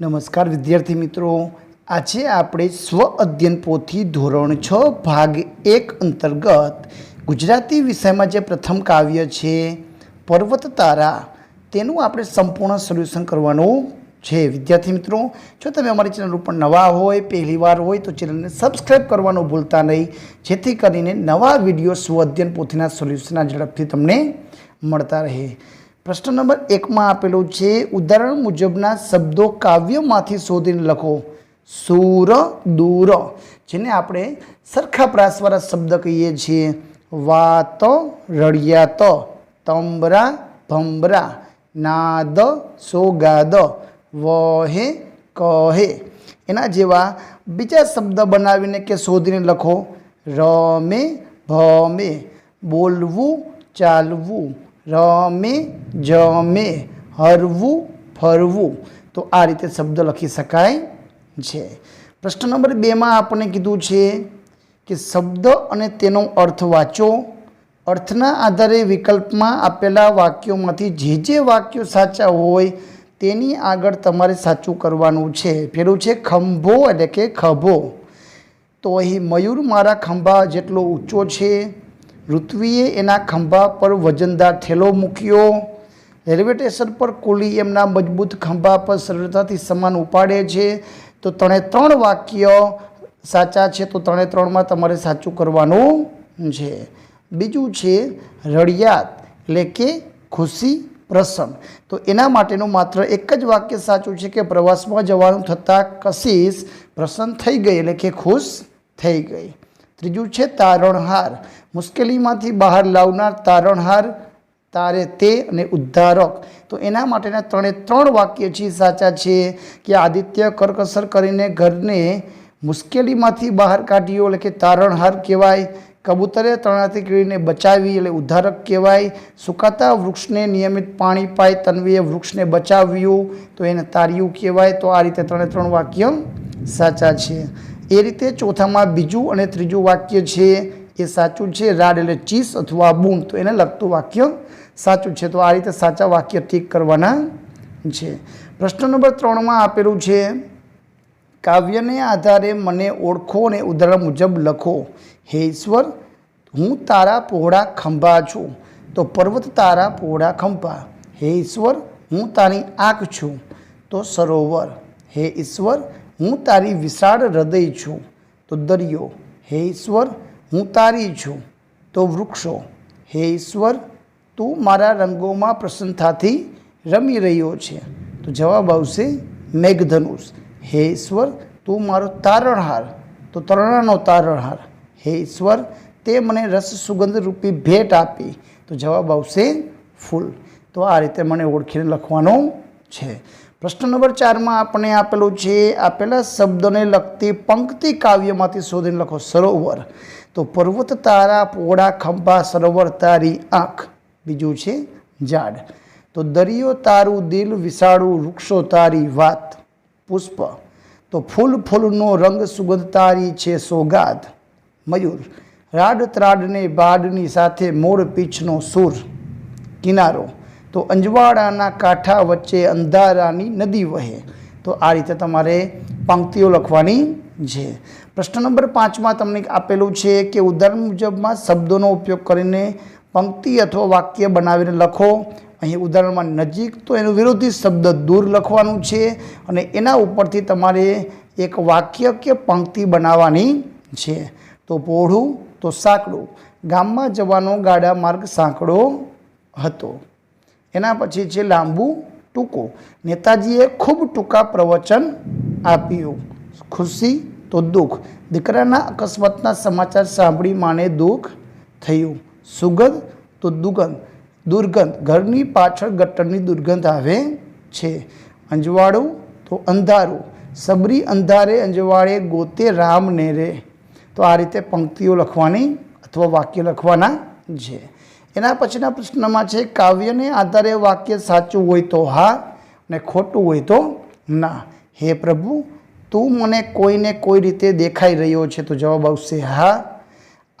નમસ્કાર વિદ્યાર્થી મિત્રો. આજે આપણે સ્વ અધ્યયન પોથી ધોરણ છ, ભાગ એક અંતર્ગત ગુજરાતી વિષયમાં જે પ્રથમ કાવ્ય છે પર્વત તારા તેનું આપણે સંપૂર્ણ સોલ્યુશન કરવાનું છે. વિદ્યાર્થી મિત્રો, જો તમે અમારી ચેનલ ઉપર નવા હોય, પહેલી વાર હોય, તો ચેનલને સબસ્ક્રાઈબ કરવાનું ભૂલતા નહીં. જેથી કરીને નવા વીડિયો સ્વ અધ્યયન પોથીના સોલ્યુશનના ઝડપથી તમને મળતા રહે. પ્રશ્ન નંબર એકમાં આપેલું છે, ઉદાહરણ મુજબના શબ્દો કાવ્યમાંથી શોધીને લખો. સૂર, દૂર. જેને આપણે સરખા પ્રાસવાળા શબ્દ કહીએ છીએ. વાત, રળિયાત, તંબરા, ભંબરા. નાદ, સોગાદ. વહે, કહે. એના જેવા બીજા શબ્દ બનાવીને કે શોધીને લખો. રમે, ભમે. બોલવું, ચાલવું. રમે, જમે, હરવું, ફરવું. તો આ રીતે શબ્દ લખી શકાય છે. પ્રશ્ન નંબર બેમાં આપણને કીધું છે કે શબ્દ અને તેનો અર્થ વાંચો. અર્થના આધારે વિકલ્પમાં આપેલા વાક્યોમાંથી જે જે વાક્યો સાચા હોય તેની આગળ તમારે સાચું કરવાનું છે. પેલું છે ખંભો એટલે કે ખભો. તો અહીં મયુર મારા ખંભા જેટલો ઊંચો છે. ઋત્વીએ એના ખંભા પર વજનદાર થેલો મૂક્યો. રેલવે સ્ટેશન પર કુલી એમના મજબૂત ખંભા પર સરળતાથી સામાન ઉપાડે છે. તો ત્રણે ત્રણ વાક્ય સાચા છે તો ત્રણે ત્રણમાં તમારે સાચું કરવાનું છે. બીજું છે રડિયાત, એટલે કે ખુશી પ્રસન્ન. તો એના માટેનું માત્ર એક જ વાક્ય સાચું છે કે પ્રવાસમાં જવાનું થતાં કશીશ પ્રસન્ન થઈ ગઈ, એટલે કે ખુશ થઈ ગઈ. ત્રીજું છે તારણહાર. મુશ્કેલીમાંથી બહાર લાવનાર તારણહાર, તારે તે અને ઉદ્ધારક. તો એના માટેના ત્રણે ત્રણ વાક્ય છે, સાચા છે કે આદિત્ય કરકસર કરીને ઘરને મુશ્કેલીમાંથી બહાર કાઢ્યો, એટલે કે તારણહાર કહેવાય. કબૂતરે તણાથી કીડીને બચાવી, એટલે ઉદ્ધારક કહેવાય. સુકાતા વૃક્ષને નિયમિત પાણી પાય, તન્વીએ વૃક્ષને બચાવ્યું, તો એને તાર્યું કહેવાય. તો આ રીતે ત્રણે ત્રણ વાક્ય સાચા છે. એ રીતે ચોથામાં બીજું અને ત્રીજું વાક્ય છે એ સાચું છે, રાડ એટલે ચીસ અથવા બૂમ. તો એને લગતું વાક્ય સાચું છે. તો આ રીતે સાચા વાક્ય ઠીક કરવાના છે. પ્રશ્ન નંબર ત્રણમાં આપેલું છે, કાવ્યને આધારે મને ઓળખો અને ઉદાહરણ મુજબ લખો. હે ઈશ્વર, હું તારા પહોળા ખંભા છું. તો પર્વત તારા પહોળા ખંભા. હે ઈશ્વર, હું તારી આંખ છું. તો સરોવર. હે ઈશ્વર, હું તારી વિશાળ હૃદય છું. તો દરિયો. હે ઈશ્વર હું તારી છું, તો વૃક્ષો. હે ઈશ્વર, તું મારા રંગોમાં પ્રસન્નતાથી રમી રહ્યો છે. તો જવાબ આવશે મેઘધનુષ. હે ઈશ્વર, તું મારો તારણહાર. તો તરણાનો તારણહાર. હે ઈશ્વર, તે મને રસ સુગંધ રૂપી ભેટ આપી. તો જવાબ આવશે ફૂલ. તો આ રીતે મને ઓળખીને લખવાનો છે. પ્રશ્ન નંબર ચારમાં આપણે આપેલું છે, આપેલા શબ્દને લગતી પંક્તિ કાવ્યમાંથી શોધીને લખો, સરોવર. તો પર્વત, તારા પોળા ખંભા, સરોવર, તારી આંખ. બીજું છે, ઝાડ. તો દરિયો, તારું દિલ, વિશાળું વૃક્ષો, તારી વાત. પુષ્પ. તો ફૂલ, ફૂલનો રંગ સુગંધ તારી છે, સોગાદ. મયુર. રાડ, ત્રાડને બાડની સાથે મોર પીછનો સૂર. કિનારો. તો અંજવાડાના કાંઠા વચ્ચે અંધારાની નદી વહે. તો આ રીતે તમારે પંક્તિઓ લખવાની છે. પ્રશ્ન નંબર પાંચમાં તમને આપેલું છે કે ઉદાહરણ મુજબમાં શબ્દોનો ઉપયોગ કરીને પંક્તિ અથવા વાક્ય બનાવીને લખો. અહીં ઉદાહરણમાં નજીક તો એનું વિરોધી શબ્દ દૂર લખવાનું છે અને એના ઉપરથી તમારે એક વાક્ય કે પંક્તિ બનાવવાની છે. તો પહોળું તો સાંકડું. ગામમાં જવાનો ગાડા માર્ગ સાંકડો હતો. એના પછી છે લાંબુ ટૂંકું. નેતાજીએ ખૂબ ટૂંકા પ્રવચન આપ્યું. ખુશી તો દુઃખ. દીકરાના અકસ્માતના સમાચાર સાંભળી માને દુઃખ થયું. સુગંધ તો દુર્ગંધ દુર્ગંધ. ઘરની પાછળ ગટરની દુર્ગંધ આવે છે. અંજવાળું તો અંધારું. સબરી અંધારે અંજવાળે ગોતે રામ નેરે તો આ રીતે પંક્તિઓ લખવાની અથવા વાક્ય લખવાના છે. એના પછીના પ્રશ્નમાં છે, કાવ્યને આધારે વાક્ય સાચું હોય તો હા ને ખોટું હોય તો ના. હે પ્રભુ, તું મને કોઈને કોઈ રીતે દેખાઈ રહ્યો છે તો જવાબ આવશે હા.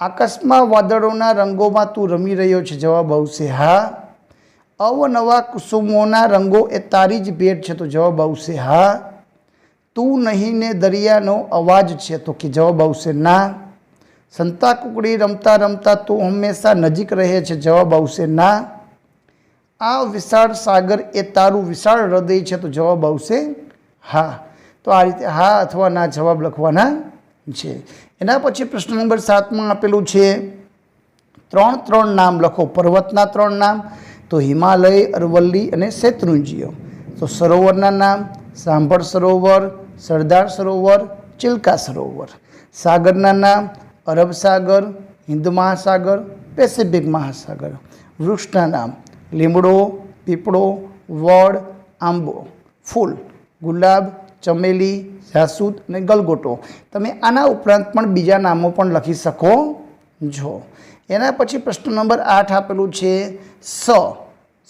આકાશમાં વાદળોના રંગોમાં તું રમી રહ્યો છે, જવાબ આવશે હા. અવનવા કુસુમોના રંગો એ તારી જ ભેટ છે તો જવાબ આવશે હા. તું નહીં ને દરિયાનો અવાજ છે તો કે જવાબ આવશે ના. સંતા કુકડી રમતા રમતા તું હંમેશા નજીક રહે છે, જવાબ આવશે ના. આ વિશાળ સાગર એ તારું વિશાળ હૃદય છે, તો જવાબ આવશે હા. તો આ રીતે હા અથવા ના જવાબ લખવાના છે. એના પછી પ્રશ્ન નંબર સાતમાં આપેલું છે, ત્રણ ત્રણ નામ લખો, પર્વતના ત્રણ નામ, તો હિમાલય, અરવલ્લી અને શેત્રુંજીઓ તો સરોવરના નામ, સાંભળ સરોવર, સરદાર સરોવર, ચિલ્કા સરોવર. સાગરના નામ અરબ સાગર, હિન્દ મહાસાગર, પેસિફિક મહાસાગર. વૃક્ષના નામ, લીમડો, પીપળો, વડ, આંબો, ફૂલ, ગુલાબ, ચમેલી, જાસૂદ અને ગલગોટો. તમે આના ઉપરાંત પણ બીજા નામો પણ લખી શકો છો. એના પછી પ્રશ્ન નંબર આઠ આપેલું છે, સ.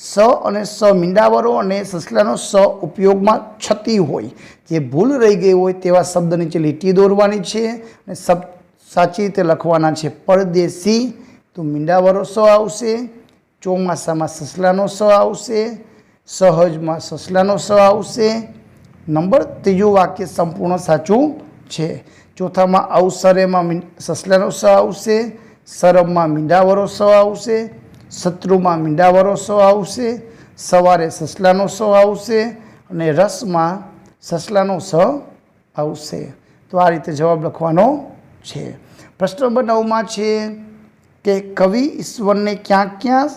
સ અને સ મીંડાવરો અને સસલાનો સ ઉપયોગમાં છતી હોય. જે ભૂલ રહી ગઈ હોય તેવા શબ્દ નીચે લીટી દોરવાની છે અને શબ્દ સાચી રીતે લખવાના છે. પરદેશી તો મીંડાવરો સ આવશે, ચોમાસામાં સસલાનો સ આવશે, સહજમાં સસલાનો સ આવશે. નંબર ત્રીજું વાક્ય સંપૂર્ણ સાચું છે. ચોથામાં અવસરેમાં સસલાનો સ આવશે સરમમાં મીંડાવરો સ આવશે, શત્રુમાં મીંડાવરો સ આવશે, સવારે સસલાનો સ આવશે અને રસમાં સસલાનો સ આવશે. તો આ રીતે જવાબ લખવાનો છે. પ્રશ્ન નંબર નવમાં છે કે કવિ ઈશ્વરને ક્યાં ક્યાં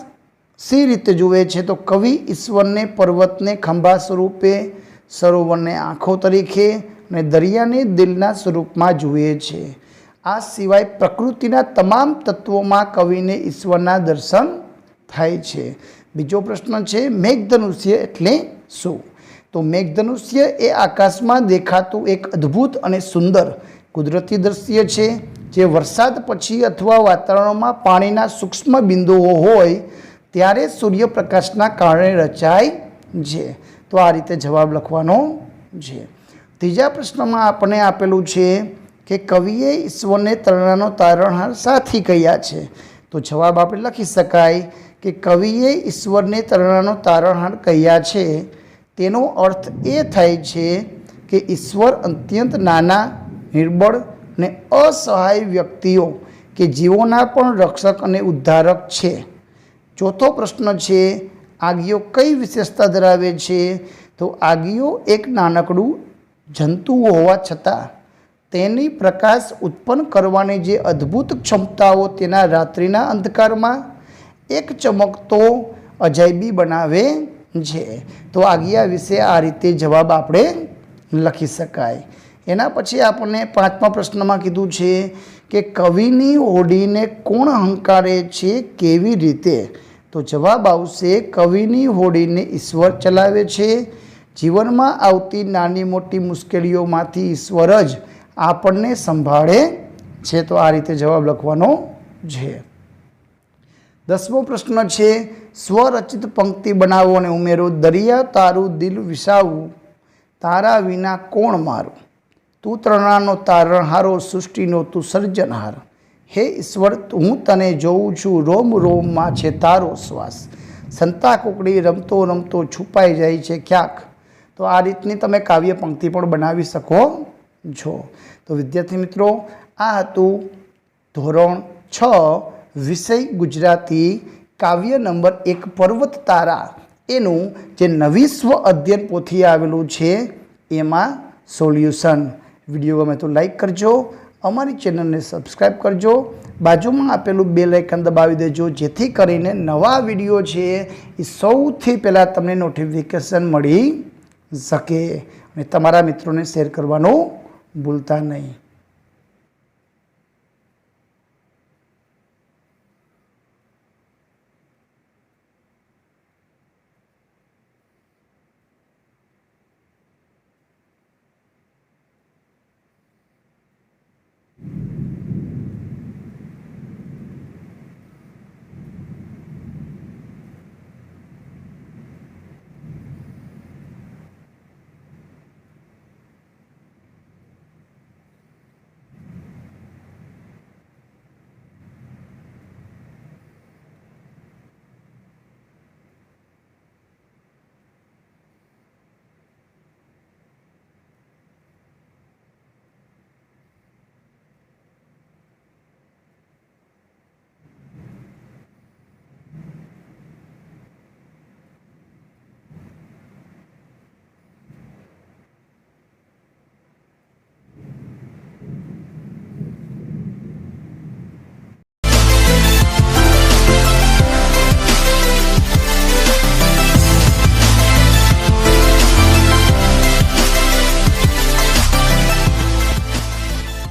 સી રીતે જુએ છે? તો કવિ ઈશ્વરને પર્વતને ખંભા સ્વરૂપે, સરોવરને આંખો તરીકે અને દરિયાને દિલના સ્વરૂપમાં જુએ છે. આ સિવાય પ્રકૃતિના તમામ તત્વોમાં કવિને ઈશ્વરના દર્શન થાય છે. બીજો પ્રશ્ન છે, મેઘધનુષ્ય એટલે શું? તો મેઘધનુષ્ય એ આકાશમાં દેખાતું એક અદ્ભુત અને સુંદર કુદરતી દ્રશ્ય છે, જે વરસાદ પછી અથવા વાતાવરણમાં પાણીના સૂક્ષ્મ બિંદુઓ હોય, ત્યારે સૂર્યપ્રકાશના કારણે રચાય છે. તો આ રીતે જવાબ લખવાનો છે. ત્રીજા પ્રશ્નમાં આપણે આપેલું છે કે કવિએ ઈશ્વરને તરણાનો તારણહાર સાથી કહ્યા છે. તો જવાબ આપણે લખી શકાય કે કવિએ ઈશ્વરને તરણાનો તારણહાર કહ્યા છે. તેનો અર્થ એ થાય છે કે ઈશ્વર અત્યંત નાના નિર્બળ અને અસહાય વ્યક્તિઓ કે જીવોના પણ રક્ષક અને ઉદ્ધારક છે. ચોથો પ્રશ્ન છે, આગીઓ કઈ વિશેષતા ધરાવે છે? તો આગીઓ એક નાનકડું જંતુ હોવા છતાં તેની પ્રકાશ ઉત્પન્ન કરવાની જે અદ્ભુત ક્ષમતાઓ તેના રાત્રિના અંધકારમાં એક ચમકતો અજાયબી બનાવે છે. તો આગિયા વિશે આ રીતે જવાબ આપણે લખી શકાય. એના પછી આપણને પાંચમા પ્રશ્નમાં કીધું છે કે કવિની હોડીને કોણ હંકારે છે, કેવી રીતે? તો જવાબ આવશે, કવિની હોડીને ઈશ્વર ચલાવે છે. જીવનમાં આવતી નાની મોટી મુશ્કેલીઓમાંથી ઈશ્વર જ આપણને સંભાળે છે. તો આ રીતે જવાબ લખવાનો છે. દસમો પ્રશ્ન છે, સ્વરચિત પંક્તિ બનાવો અને ઉમેરો, દરિયા તારું દિલ વિસાવું, તારા વિના કોણ મારું? તું તરણાનો તારણહારો સૃષ્ટિનો તું સર્જનહાર હે ઈશ્વર, હું તને જોઉં છું, રોમ રોમમાં છે તારો શ્વાસ. સંતા કુકડી રમતો રમતો છુપાઈ જાય છે ક્યાંક. તો આ રીતની તમે કાવ્ય પંક્તિ પણ બનાવી શકો છો. તો વિદ્યાર્થી મિત્રો, આ હતું ધોરણ છ, વિષય ગુજરાતી, કાવ્ય નંબર એક, પર્વત તારા. એનું જે નવી સ્વ અધ્યયન પોથી આવેલું છે, એમાં સોલ્યુશન. વીડિયો ગમે તો લાઇક કરજો. અમારી ચેનલને સબસ્ક્રાઈબ કરજો. બાજુમાં આપેલું બે લાઇકન દબાવી દેજો. જેથી કરીને નવા વીડિયો છે એ સૌથી પહેલાં તમને નોટિફિકેશન મળી શકે. અને તમારા મિત્રોને શેર કરવાનું ભૂલતા નહીં.